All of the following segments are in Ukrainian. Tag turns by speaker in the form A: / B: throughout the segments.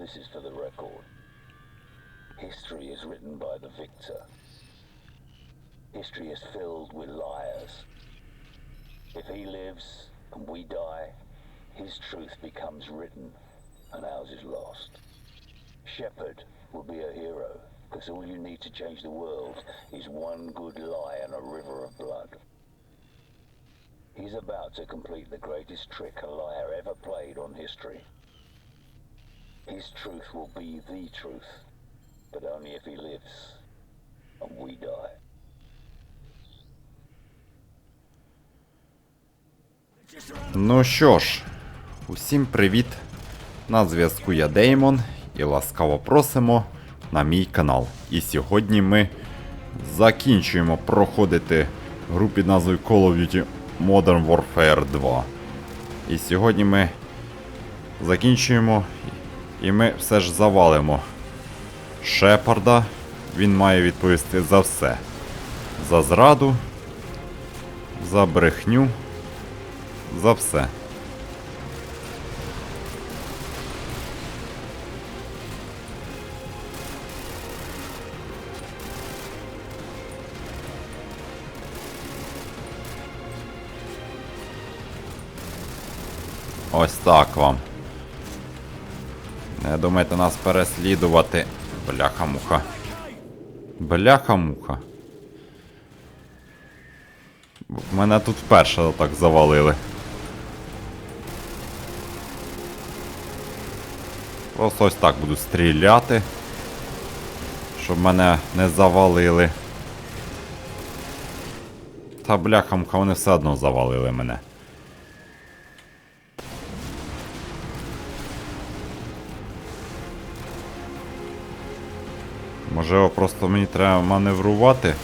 A: This is for the record. History is written by the victor. History is filled with liars. If he lives and we die, his truth becomes written and ours is lost. Shepard will be a hero because all you need to change the world is one good lie and a river of blood. He's about to complete the greatest trick a liar ever played on history. His truth will be the truth, but only if he lives and we die.
B: Ну що ж, усім привіт! На зв'язку я Деймон і ласкаво просимо на мій канал. І сьогодні ми закінчуємо проходити гру під назвою Call of Duty Modern Warfare 2. І сьогодні ми закінчуємо і ми все ж завалимо Шепарда. Він має відповісти за все. За зраду, за брехню за все. Ось так вам. Не думайте нас переслідувати. Бляха-муха. Бляха-муха. Мене тут вперше так завалили. Просто ось так буду стріляти. Щоб мене не завалили. Та бляхамка, вони все одно завалили мене. Можливо, просто мені треба маневрувати.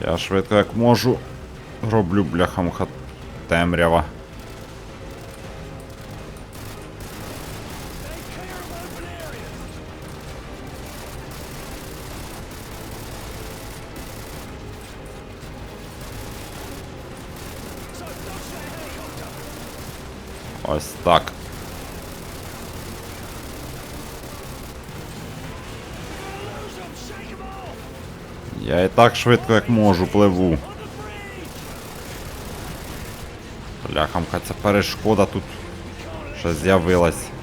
B: Я швидко як можу. Роблю бляхамуха темрява. Ось так. Я і так швидко як можу пливу. Бляхамка, ця перешкода тут ще з'явилась.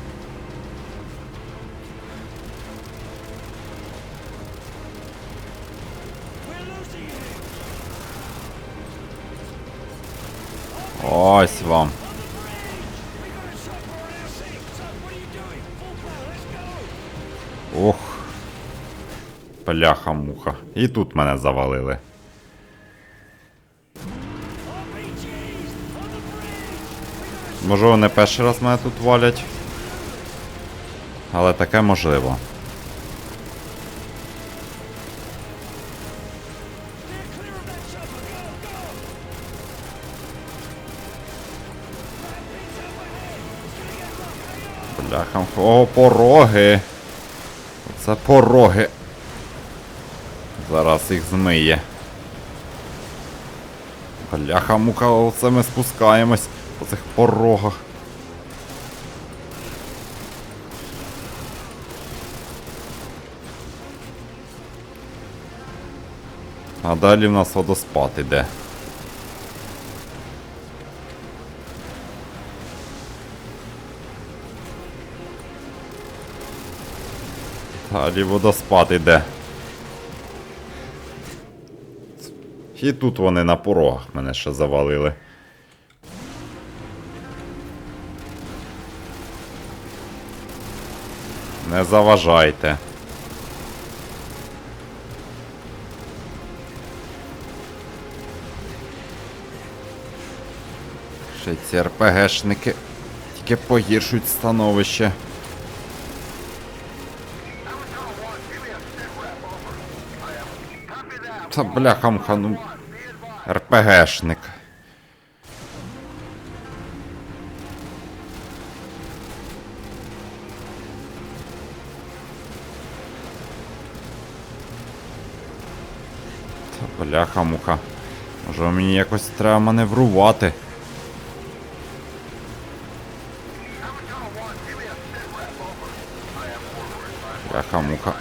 B: Бляха-муха. І тут мене завалили. Може вони перший раз мене тут валять. Але таке можливо. Бляха. О, пороги. Це пороги. Зараз їх змиє. Бляха мука, оце ми спускаємось по цих порогах. А далі в нас водоспад іде. Далі водоспад іде. І тут вони на порогах мене ще завалили. Не заважайте. Ще ці РПГшники тільки погіршують становище. Та бляхамха, ну. РПГшник. Та бляха-муха. Може мені якось треба маневрувати. Бляха-муха.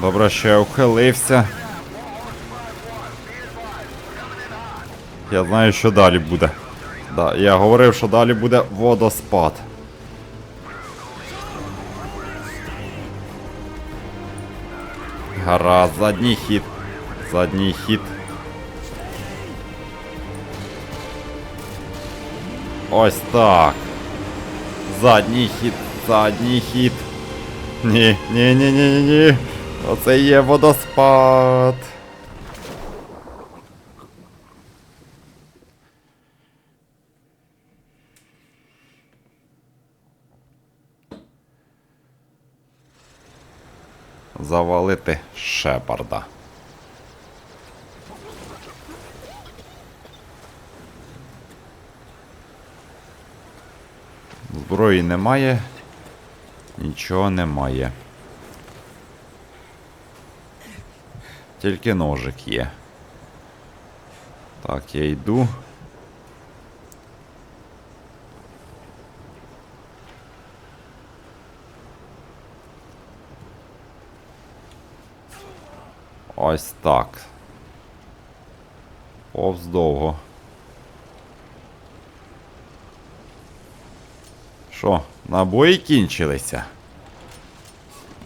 B: Добре, що я ухилився. Я знаю, що далі буде. Да, я говорив, що далі буде водоспад. Гаразд, задній хід. Задній хід. Ось так. Задній хід, задній хід. Ні, ні, ні, ні, ні, ні. Оце є водоспад. Завалити Шепарда. Зброї немає. Нічого немає. Тільки ножик є. Так, я йду. Ось так. Повз довго. Що, набої кінчилися?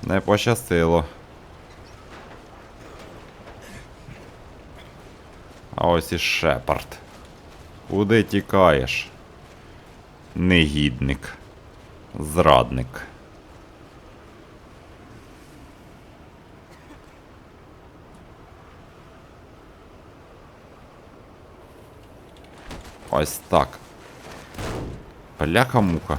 B: Не пощастило. А ось і Шепард. Куди тікаєш? Негідник. Зрадник. Ось так. Бляха-муха.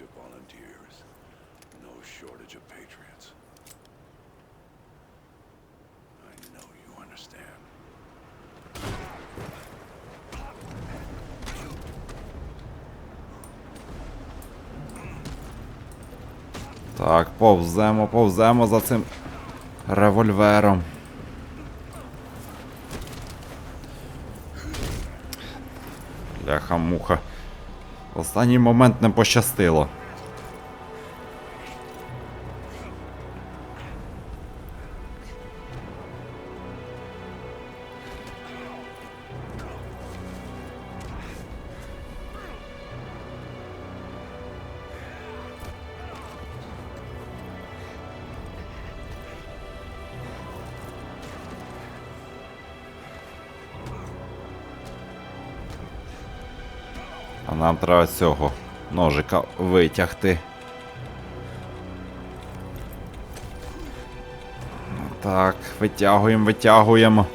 C: Shortage of volunteers, no shortage of patriots. I know you understand.
B: Так, повземо, повземо за цим револьвером. Бляха-муха. Останній момент не пощастило. Треба цього ножика витягти. Так, витягуємо, витягуємо.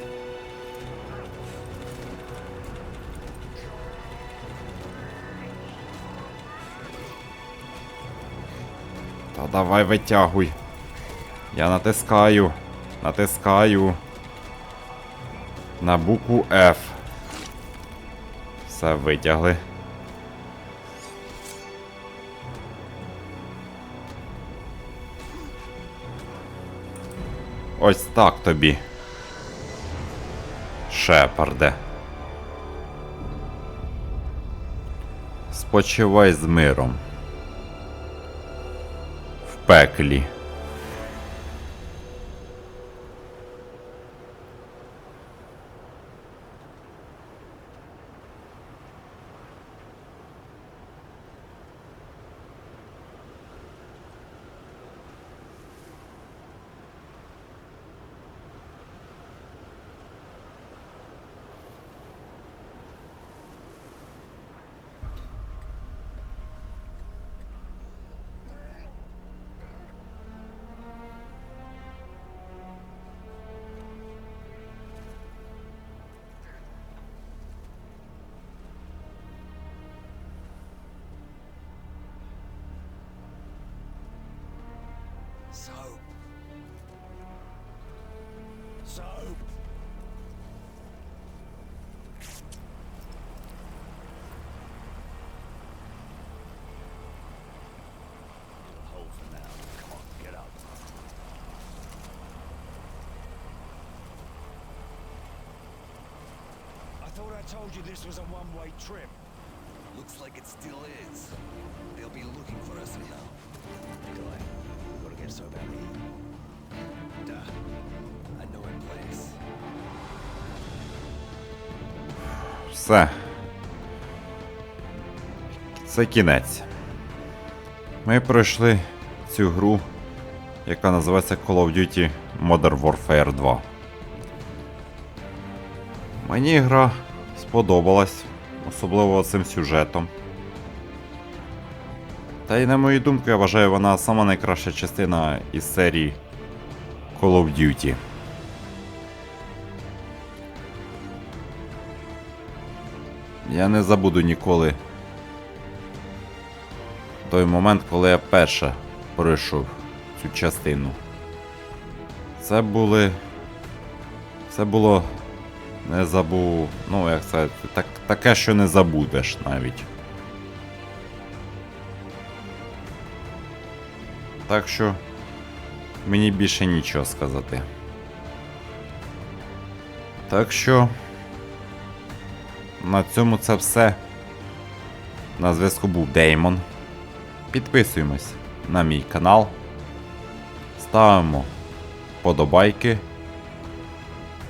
B: Та давай витягуй. Я натискаю. Натискаю. На букву F. Все витягли. Ось так тобі. Шепарде. Спочивай з миром. В пеклі.
C: Soap. Soap. thought I told you this was a one-way trip.
D: Looks like it still is. They'll be looking for us now.
C: Gotta get Sobek.
D: Duh. I know a place.
B: Все. Це кінець. Ми пройшли цю гру, яка називається Call of Duty Modern Warfare 2. Мені гра сподобалась, особливо цим сюжетом. Та й на мою думку, я вважаю, вона сама найкраща частина із серії Call of Duty. Я не забуду ніколи той момент, коли я перше пройшов цю частину. Це були. Це було. Не забув. Ну, як це. Так, таке, що не забудеш навіть. Так що. Мені більше нічого сказати. Так що. На цьому це все. На зв'язку був Деймон. Підписуємось на мій канал. Ставимо подобайки.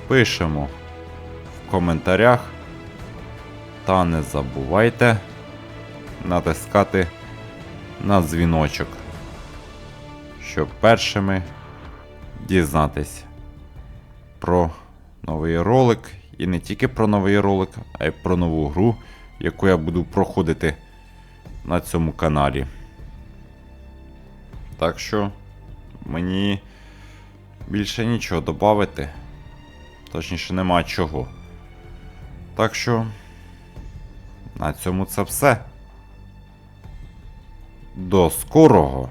B: Пишемо в коментарях. Та не забувайте натискати на дзвіночок, щоб першими дізнатись про новий ролик. І не тільки про новий ролик, а й про нову гру, яку я буду проходити на цьому каналі. Так що мені більше нічого додати. Точніше, нема чого. Так що на цьому це все. До скорого!